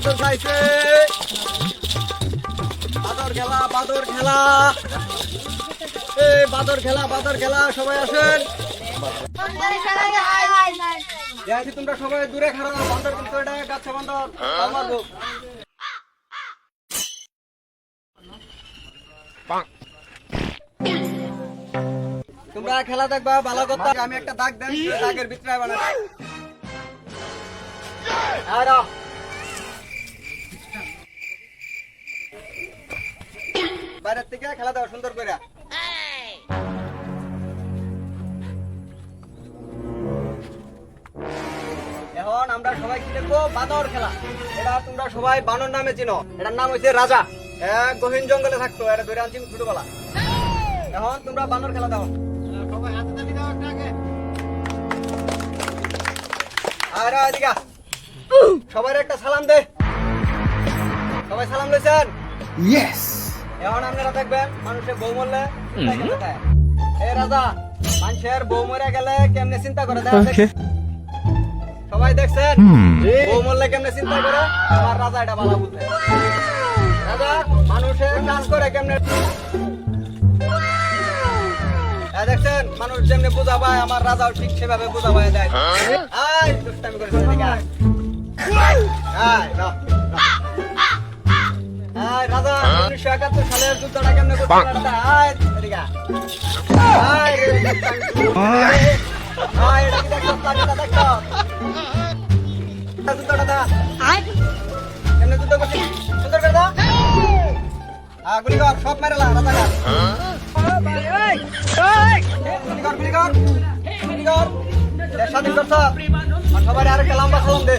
বাদর খাইছে। বাদর খেলা বাদর খেলা। বাদর খেলা বাদর খেলা, সবাই আসেন। তোমরা সবাই দূরে খারাপ কিন্তু এটা গাছে তোমরা খেলা দেখবা, ভালো কথা আমি একটা দাগ দেন, দাগের ভিতরে আর বাইরের থেকে খেলা দাও সুন্দর করে। এখন আমরা সবাই দেখব? খেলা। এটা তোমরা সবাই বানর নামে চিনো। এটার নাম রাজা। এক গহীন জঙ্গলে থাকতো। এটা ধরে আনছি ছোটবেলা। এখন তোমরা বানর খেলা দাও। এদিকে সবার একটা সালাম দে। সবাই সালাম Yes! এখন আপনারা দেখবেন মানুষের বউ মরলে এই রাজা মানুষের বউ মরে গেলে কেমনে চিন্তা করে? সবাই দেখছেন. বউ মরলে কেমনে চিন্তা করে? আমার রাজা এটা ভালো বুঝে রাজা মানুষের কাজ করে কেমনে? এই দেখছেন? মানুষ যেমনি বোঝা পায় আমার রাজাও ঠিক সেভাবে বোঝা পায় দেয় আয় দুষ্টামি করে আয়। আয়, উনিশশো একাত্তর সালের যুদ্ধটা কেমনে করতে পারতা? আয়, এদিকে আয়। আয়, রে, দুষ্টামি করে। আয়, এটা কি দেখছ? প্লাটিটা যুদ্ধটা দা। কেমনে যুদ্ধ করছিস? সুন্দর করে দাও। আহ, গুলি কর, সব মেরে লা, রাজা কর। গুলি কর, গুলি কর। গুলি কর। দেশ স্বাধীন করছ। আর সবাই আরেকটা লম্বা সালাম দে